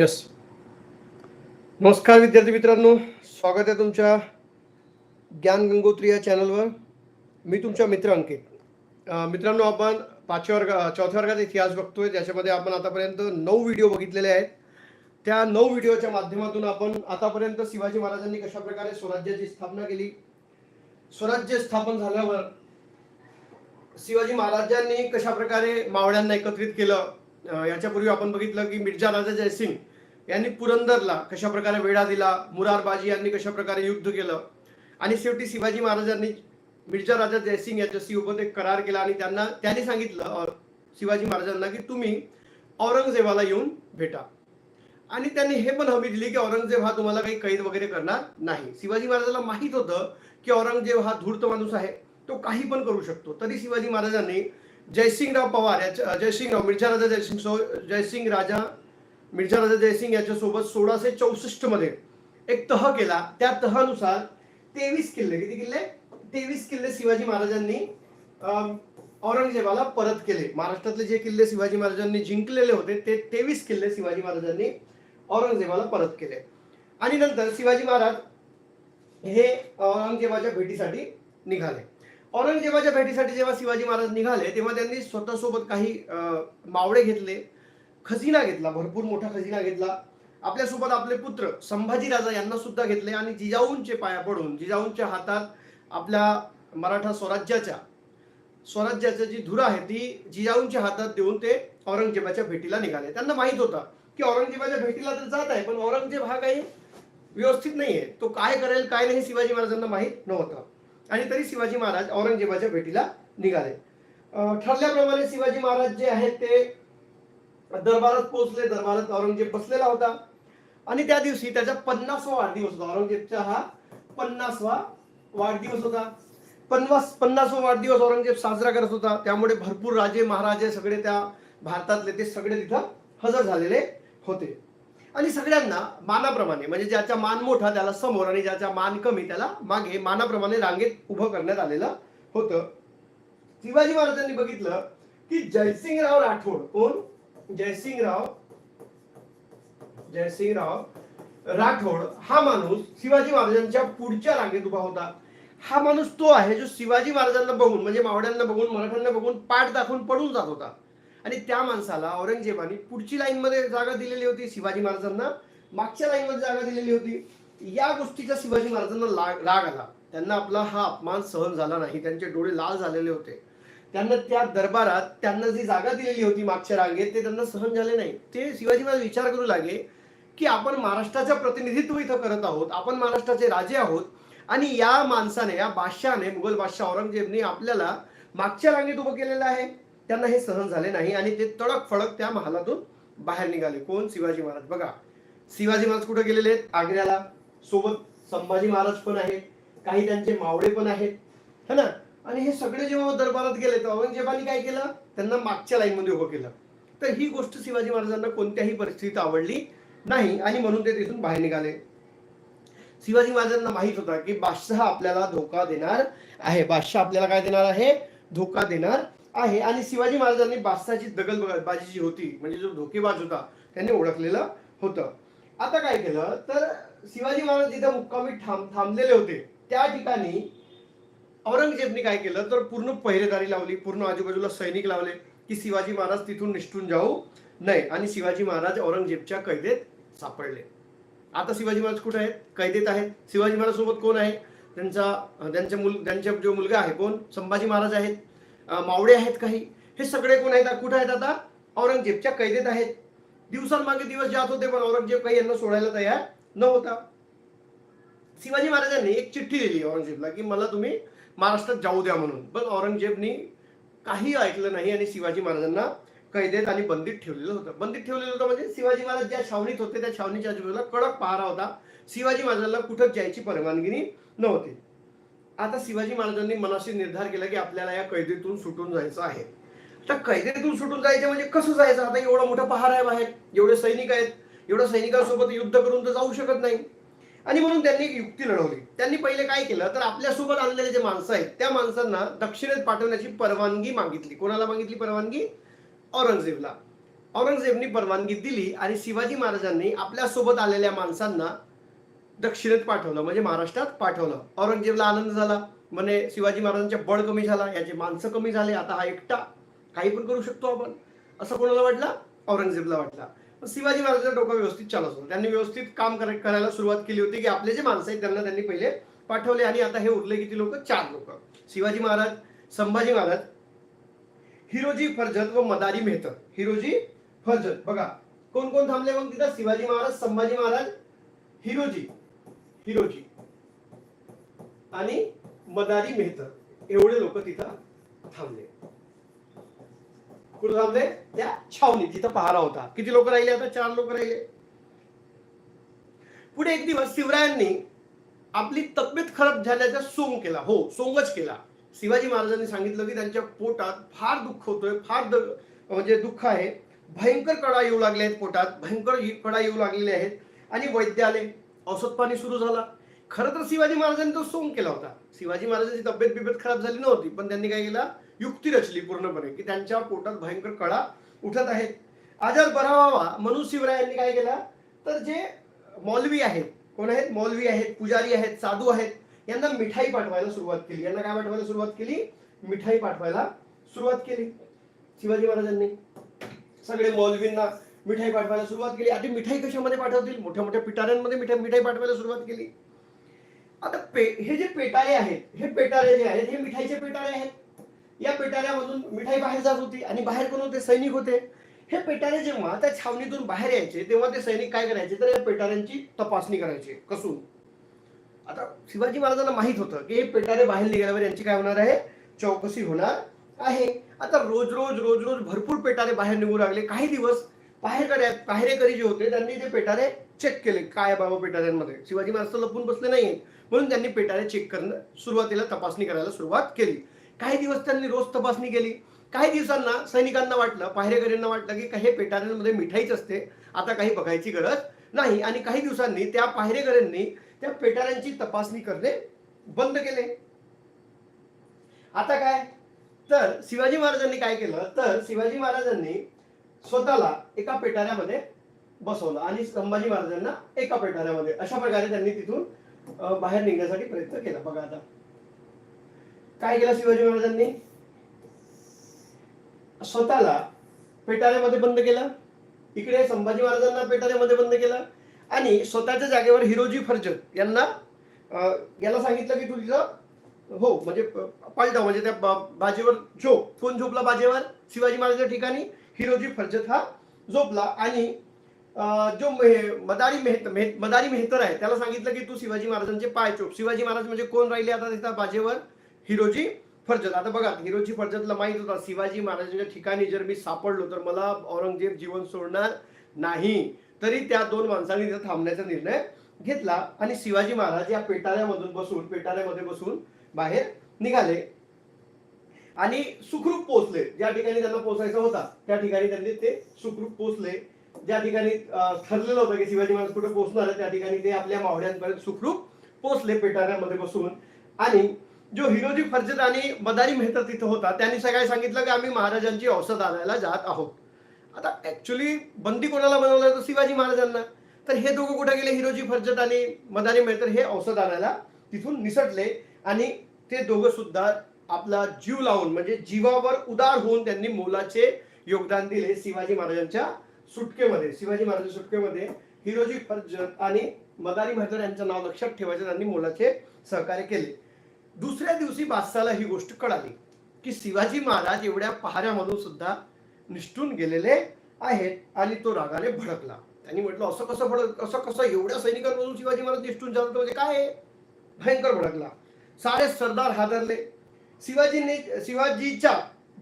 Yes नमस्कार विद्यार्थी मित्रांनो. स्वागत आहे तुमच्या ज्ञान गंगोत्री या चॅनलवर मी तुमचा मित्र अंकित. मित्रांनो आपण पाचव्या वर्ग चौथ्या वर्गात इतिहास बघतोय. त्याच्यामध्ये आपण आतापर्यंत नऊ व्हिडिओ बघितलेले आहेत. त्या नऊ व्हिडिओच्या माध्यमातून आपण आतापर्यंत शिवाजी महाराजांनी कशा प्रकारे स्वराज्याची स्थापना केली? स्वराज्य स्थापन झाल्यावर शिवाजी महाराजांनी कशा प्रकारे मावळ्यांना एकत्रित केलं? याच्यापूर्वी आपण बघितलं की मिर्झा राजा जयसिंग यांनी पुरंदरला कशा प्रकारे वेढा दिला मुरारबाजी यांनी कशा प्रकारे युद्ध केलं आणि शेवटी शिवाजी महाराजांनी मिर्जा राजा जयसिंग याच्याशी सोबत एक करार केला आणि त्यांना त्यांनी सांगितलं और शिवाजी महाराजांना की तुम्ही औरंगजेबाला येऊन भेटा. आणि त्यांनी हे पण हमी दिली की औरंगजेब हा तुम्हाला काही कैद वगैरे करणार नाही. शिवाजी महाराजांना माहीत होतं की औरंगजेब हा धूर्त माणूस आहे तो काही पण करू शकतो. तरी शिवाजी महाराजांनी जयसिंगराव पवार याच्या जयसिंगराव मिर्झा राजा जयसिंग सो जयसिंग राजा मिर्झा राजा जयसिंग याच्यासोबत सोळाशे चौसष्टमध्ये एक तह केला. त्या तहानुसार तेवीस किल्ले किती किल्ले? तेवीस किल्ले शिवाजी महाराजांनी औरंगजेबाला परत केले. महाराष्ट्रातले जे किल्ले शिवाजी महाराजांनी जिंकलेले होते ते तेवीस किल्ले शिवाजी महाराजांनी औरंगजेबाला परत केले. आणि नंतर शिवाजी महाराज हे औरंगजेबाच्या भेटीसाठी निघाले. औरंगजेबाच्या भेटीसाठी जेव्हा शिवाजी महाराज निघाले तेव्हा त्यांनी स्वतःसोबत काही अं, मावळे घेतले. खजिना घेतला भरपूर मोठा खजिना घेतला. आपल्यासोबत आपले पुत्र संभाजी राजा यांना सुद्धा घेतले आणि जिजाऊंचे पाया पडून जिजाऊंच्या हातात आपल्या मराठा स्वराज्याच्या स्वराज्याची जी धुरा आहे ती जिजाऊंच्या हातात देऊन ते औरंगजेबाच्या भेटीला निघाले. त्यांना माहीत होता की औरंगजेबाच्या भेटीला तर जात आहे पण औरंगजेब हा काही व्यवस्थित नाही आहे. तो काय करेल काय नाही शिवाजी महाराजांना माहीत नव्हतं. आणि तरी शिवाजी महाराज औरंगजेबाच्या भेटीला निघाले. ठरल्याप्रमाणे शिवाजी महाराज जे आहेत ते दरबारात पोहोचले दरबारात औरंगजेब बसलेला होता. आणि त्या दिवशी त्याचा पन्नासवा वाढदिवस होता. औरंगजेबचा हा पन्नासवा वाढदिवस होता. पन्नास पन्नासवा वाढदिवस औरंगजेब साजरा करत होता. त्यामुळे भरपूर राजे महाराजे सगळे त्या भारतातले ते सगळे तिथं हजर झालेले होते. आणि सगळ्यांना मानाप्रमाणे म्हणजे ज्याचा मान मोठा त्याला समोर आणि ज्याचा मान कमी त्याला मागे मानाप्रमाणे रांगेत उभं करण्यात आलेलं होतं. शिवाजी महाराजांनी बघितलं की जयसिंगराव राठोड कोण? जयसिंगराव जयसिंगराव राठोड हा माणूस शिवाजी महाराजांच्या पुढच्या रांगेत उभा होता. हा माणूस तो आहे जो शिवाजी महाराजांना बघून म्हणजे मावड्यांना बघून मराठ्यांना बघून पाठ दाखवून पडून जात होता. आणि त्या माणसाला औरंगजेबाने पुढची लाईनमध्ये जागा दिलेली होती शिवाजी महाराजांना मागच्या लाईन मध्ये जागा दिलेली होती. या गोष्टीचा शिवाजी महाराजांना राग आला. त्यांना आपला हा अपमान सहन झाला नाही त्यांचे डोळे लाल झालेले होते. त्यांना त्या दरबारात त्यांना जी जागा दिलेली होती मागच्या रांगेत ते त्यांना सहन झाले नाही. ते शिवाजी महाराज विचार करू लागे की आपण महाराष्ट्राचं प्रतिनिधित्व इथं करत आहोत आपण महाराष्ट्राचे राजे आहोत आणि या माणसाने या बादशाहने मुघल बादशाह औरंगजेबने आपल्याला मागच्या रांगेत उभं केलेलं आहे. त्यांना हे सहन झाले नाही आणि ते तडक फडक त्या महालातून बाहेर निघाले. कोण? शिवाजी महाराज. बघा शिवाजी महाराज कुठे गेलेले आहेत? आग्र्याला. सोबत संभाजी महाराज पण आहेत. काही त्यांचे मावळे पण आहेत. है ना? आणि हे सगळे जेव्हा दरबारात गेले तर औरंगजेबाने काय केलं? त्यांना मागच्या लाईनमध्ये उभं केलं. तर ही गोष्ट शिवाजी महाराजांना कोणत्याही परिस्थितीत आवडली नाही आणि म्हणून ते तिथून बाहेर निघाले. शिवाजी महाराजांना माहीत होता की बादशाह आपल्याला धोका देणार आहे. बादशाह आपल्याला काय देणार आहे? धोका देणार आहे. आणि शिवाजी महाराजांनी बादशाची दगलबाजी जी होती म्हणजे जो धोकेबाज होता त्यांनी ओळखलेलं होतं. आता काय केलं? तर शिवाजी महाराज जिथे मुक्कामी थांब थांबलेले होते त्या ठिकाणी औरंगजेबने काय केलं? तर पूर्ण पहिरेदारी लावली पूर्ण आजूबाजूला सैनिक लावले की शिवाजी महाराज तिथून निष्ठून जाऊ नये. आणि शिवाजी महाराज औरंगजेबच्या कैदेत सापडले. आता शिवाजी महाराज कुठे आहेत? कैदेत आहेत. शिवाजी महाराज सोबत कोण आहे? त्यांचा त्यांच्या मुल त्यांचा जो मुलगा आहे कोण? संभाजी महाराज आहेत. मावळे आहेत काही? हे सगळे कोण आहेत? कुठे आहेत आता? औरंगजेबच्या कैदेत आहेत. दिवसांमागे दिवस जात होते पण औरंगजेब काही यांना सोडायला तयार नव्हता. शिवाजी महाराजांनी एक चिठ्ठी दिली औरंगजेबला की मला तुम्ही महाराष्ट्रात जाऊ द्या म्हणून. पण औरंगजेबनी काही ऐकलं नाही आणि शिवाजी महाराजांना कैदेत आणि बंदीत ठेवलेलं होतं. बंदीत ठेवलेलं होतं म्हणजे शिवाजी महाराज ज्या छावणीत होते त्या छावणीच्या आजूबाजूला कडक पहारा होता. शिवाजी महाराजांना कुठं जायची परवानगी नव्हती. आता शिवाजी महाराजांनी मनाशी निर्धार केला की आपल्याला या कैदेतून सुटून जायचं आहे. आता कैदेतून सुटून जायचं म्हणजे कसं जायचं? आता एवढा मोठा पहारा आहे बाहेर. एवढे सैनिक आहेत. एवढ्या सैनिकांसोबत युद्ध करून तर जाऊ शकत नाही. आणि म्हणून त्यांनी एक युक्ती लढवली. त्यांनी पहिले काय केलं? तर आपल्यासोबत आणलेले जे माणसं आहेत त्या माणसांना दक्षिणेत पाठवण्याची परवानगी मागितली. कोणाला मागितली परवानगी? औरंगजेबला. औरंगजेबनी परवानगी दिली आणि शिवाजी महाराजांनी आपल्यासोबत आलेल्या माणसांना दक्षिणेत पाठवलं म्हणजे महाराष्ट्रात पाठवलं. औरंगजेबला आनंद झाला. म्हणे शिवाजी महाराजांचे बळ कमी झाला याचे माणसं कमी झाले. आता हा एकटा काही पण करू शकतो आपण. असं कोणाला वाटलं? औरंगजेबला वाटला. शिवाजी महाराजांचं डोकं व्यवस्थित चालत होतं त्यांनी व्यवस्थित काम कर- करायला सुरुवात केली होती की आपले जे माणसं आहेत त्यांना त्यांनी पहिले पाठवले आणि आता हे उरले किती लोक? चार लोक. शिवाजी महाराज संभाजी महाराज हिरोजी फर्जत व मदारी मेहतर. हिरोजी फर्जत. बघा कोण कोण थांबले मग तिथं? शिवाजी महाराज संभाजी महाराज हिरोजी. हिरोजी. आणि मदारी मेहतर. एवढे लोक तिथं थांबले. कुठं त्या छावणी जिथं पहारा होता. किती लोक राहिले आता? चार लोक राहिले. पुढे एक दिवस शिवरायांनी आपली तब्येत खराब झाल्याचा सोंग केला. हो सोंगच केला. शिवाजी महाराजांनी सांगितलं की त्यांच्या पोटात फार दुःख होतोय फार म्हणजे दुःख आहे. भयंकर कडा येऊ लागले आहेत पोटात भयंकर कडा येऊ लागलेले आहेत. आणि वैद्य आले औषध पाणी सुरू झाला. खरं तर शिवाजी महाराजांनी तो सोंग केला होता. शिवाजी महाराजांची तब्येत बिब्येत खराब झाली नव्हती पण त्यांनी काय केलं? युक्ती रचली पूर्णपणे की त्यांच्या पोटात भयंकर कडा उठत आहेत आजार बरा व्हावा. म्हणून शिवरायांनी काय केला? तर जे मौलवी आहेत कोण आहेत? मौलवी आहेत पुजारी आहेत साधू आहेत यांना मिठाई पाठवायला सुरुवात केली. यांना काय पाठवायला सुरुवात केली? मिठाई पाठवायला सुरुवात केली. शिवाजी महाराजांनी सगळे मौलवींना मिठाई पाठवायला सुरुवात केली. आधी मिठाई कशामध्ये पाठवतील? मोठ्या मोठ्या पिटाऱ्यांमध्ये मिठाई मिठाई पाठवायला सुरुवात केली. आता पे हे जे पेटारे आहेत हे पेटारे जे आहेत हे मिठाईचे पेटारे आहेत. या पेटाऱ्यामधून मिठाई बाहेर जात होती आणि बाहेर कोण होते? सैनिक होते. हे पेटारे जेव्हा त्या छावणीतून बाहेर यायचे तेव्हा ते सैनिक काय करायचे? तर या पेटाऱ्यांची तपासणी करायचे कसून. आता शिवाजी महाराजांना माहीत होतं की हे पेटारे बाहेर निघाल्यावर यांची काय होणार आहे? चौकशी होणार आहे. आता रोज रोज रोज रोज भरपूर पेटारे बाहेर निघू लागले. काही दिवस बाहेर बाहेरेकरी जे होते त्यांनी ते पेटारे चेक केले. काय बाबा पेटाऱ्यांमध्ये शिवाजी महाराज तर लपून बसले नाही म्हणून त्यांनी पेटारे चेक करणं सुरुवातीला तपासणी करायला सुरुवात केली. काही दिवस त्यांनी रोज तपासणी केली. काही दिवसांना सैनिकांना वाटलं पाहिरेकरींना वाटलं की काही पेटाऱ्यांमध्ये मिठाईच असते. आता काही बघायची गरज नाही. आणि काही दिवसांनी त्या पाहिरेकऱ्यांनी त्या पेटाऱ्यांची तपासणी करणे बंद केले. आता काय? तर शिवाजी महाराजांनी काय केलं? तर शिवाजी महाराजांनी स्वतःला एका पेटाऱ्यामध्ये बसवलं आणि संभाजी महाराजांना एका पेटाऱ्यामध्ये. अशा प्रकारे त्यांनी तिथून बाहेर निघण्यासाठी प्रयत्न केला. बघा आता. काय केलं शिवाजी महाराजांनी? स्वतःला पेटाऱ्यामध्ये बंद केलं. इकडे संभाजी महाराजांना पेटाऱ्यामध्ये बंद केलं. आणि स्वतःच्या जागेवर हिरोजी फर्जत यांना याला सांगितलं की तुझं हो म्हणजे प- पालटाव म्हणजे त्या बा- बाजेवर झोप. कोण झोपला बाजेवर? शिवाजी महाराजांच्या ठिकाणी हिरोजी फर्जत हा झोपला. आणि जो मे- मदारी मेहत मेह- मदारी मेहतर आहे त्याला सांगितलं की तू शिवाजी महाराजांचे पाय चोप. शिवाजी महाराज म्हणजे कोण राहिले आता तिथं बाजेवर? हिरोजी फर्जत आता बघा हिरोजी फर्जतला माहीत होता शिवाजी महाराजांच्या ठिकाणी जर मी सापडलो तर मला औरंगजेब जीवन सोडणार नाही. तरी त्या दोन माणसांनी तिथं थांबण्याचा निर्णय घेतला आणि शिवाजी महाराज या पेटाऱ्यामधून बसून पेटाऱ्यामध्ये बसून बाहेर निघाले. आणि सुखरूप पोहोचले. ज्या ठिकाणी त्यांना पोहोचायचा होता त्या ठिकाणी त्यांनी ते सुखरूप पोहोचले. ज्या ठिकाणी ठरलेलं होतं की शिवाजी महाराज कुठे पोहोचणार त्या ठिकाणी ते आपल्या मावड्यांपर्यंत सुखरूप पोहोचले पेटाऱ्यामध्ये बसून. आणि जो हिरोजी फर्जत आणि मदारी मेहता तिथं होता त्यांनी सगळ्या सांगितलं की आम्ही महाराजांची औषध आणायला जात आहोत. आता ऍक्च्युली बंदी कोणाला बनवलं तर शिवाजी महाराजांना. तर हे दोघं कुठे गेले? हिरोजी फर्जत आणि मदारी मेहतर हे औषध आणायला तिथून निसटले. आणि ते दोघं सुद्धा आपला जीव लावून म्हणजे जीवावर उदार होऊन त्यांनी मोलाचे योगदान दिले शिवाजी महाराजांच्या सुटकेमध्ये. शिवाजी महाराजांच्या सुटकेमध्ये हिरोजी फर्जत आणि मदारी मेहतर यांचं नाव लक्षात ठेवायचं त्यांनी मोलाचे सहकार्य केले. दुसऱ्या दिवशी बादशाला ही गोष्ट कळाली की शिवाजी महाराज एवढ्या पहाऱ्यामधून सुद्धा निष्ठून गेलेले आहेत आणि तो रागाने भडकला. त्यांनी म्हटलं असं कसं भडक असं कसं एवढ्या सैनिकांमधून शिवाजी महाराज निष्ठून जातो म्हणजे काय भयंकर भडकला. सारे सरदार हादरले. शिवाजीने शिवाजीच्या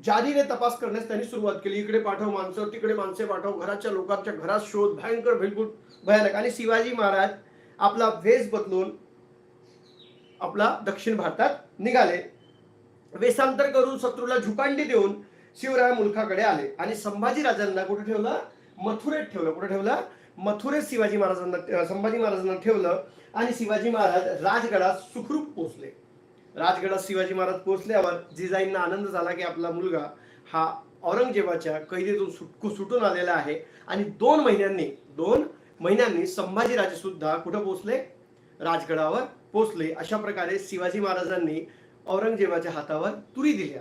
जारीने तपास करण्यास त्यांनी सुरुवात केली. इकडे पाठव माणसं तिकडे माणसे पाठव. घराच्या लोकांच्या घरात शोध. भयंकर बिलकुल भयानक. आणि शिवाजी महाराज आपला वेश बदलून आपला दक्षिण भारतात निघाले. वेशांतर करून शत्रूला झुकांडी देऊन शिवराय मुलखाकडे आले. आणि संभाजी राजांना कुठे ठेवलं? मथुरेत ठेवलं. कुठे ठेवलं? मथुरेत शिवाजी महाराजांना संभाजी महाराजांना ठेवलं. आणि शिवाजी महाराज राजगडात सुखरूप पोहोचले. राजगडात शिवाजी महाराज पोहोचल्यावर जिजाईंना आनंद झाला की आपला मुलगा हा औरंगजेबाच्या कैदेतून सुटकू सुटून आलेला आहे. आणि दोन महिन्यांनी दोन महिन्यांनी संभाजीराजे सुद्धा कुठं पोहोचले? राजगडावर पोचले अशा प्रकारे शिवाजी महाराजांनी औरंगजेबाच्या हातावर तुरी दिल्या.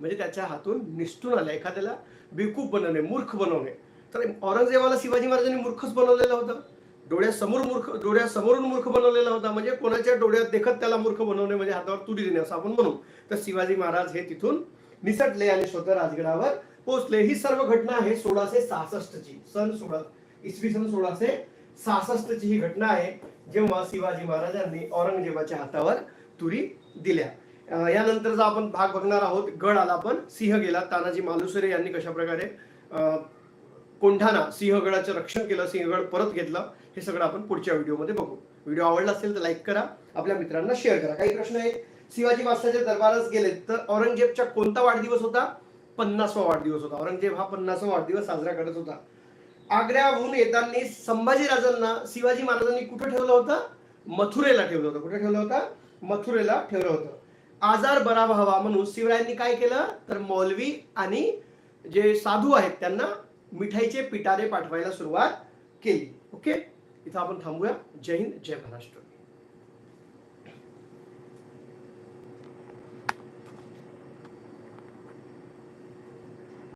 म्हणजे त्याच्या हातून निष्ठून आल्या. एखाद्याला बेवकूफ बनवणे मूर्ख बनवणे. तर औरंगजेबाला शिवाजी महाराजांनी मूर्खच बनवलेलं होतं. डोळ्यासमोर मूर्ख डोळ्यासमोरून मूर्ख बनवलेला होता. म्हणजे कोणाच्या डोळ्यात देखत त्याला मूर्ख बनवणे म्हणजे हातावर तुरी देणे असं आपण म्हणू. तर शिवाजी महाराज हे तिथून निसटले आणि स्वतः राजगडावर पोहोचले. ही सर्व घटना आहे सोळाशे सहासष्टची सन सोळा इसवी सन सोळाशे सहासष्टची ही घटना आहे जेव्हा शिवाजी महाराजांनी औरंगजेबाच्या हातावर तुरी दिल्या. अं, यानंतरचा आपण भाग बघणार आहोत गड आला पण सिंह गेला. तानाजी मालुसरे यांनी कशा प्रकारे कोंढाणा सिंहगडाचं रक्षण केलं सिंहगड परत घेतलं हे सगळं आपण पुढच्या व्हिडिओमध्ये बघू. व्हिडिओ आवडला असेल तर लाईक करा आपल्या मित्रांना शेअर करा. काही प्रश्न आहेत? शिवाजी महाराजांच्या दरबारात गेले तर औरंगजेबचा कोणता वाढदिवस होता? पन्नासवा वाढदिवस होता. औरंगजेब हा पन्नासवा वाढदिवस साजरा करत होता. आग्र्याहून येताना संभाजीराजांना शिवाजी महाराजांनी कुठं ठेवलं होतं? मथुरेला ठेवलं होतं. कुठे ठेवलं होतं? मथुरेला ठेवलं होतं. आजार बरा व्हावा म्हणून शिवरायांनी काय केलं? तर मौलवी आणि जे साधू आहेत त्यांना मिठाईचे पिटारे पाठवायला सुरुवात केली. ओके? इथं आपण थांबूया. जय हिंद जय महाराष्ट्र.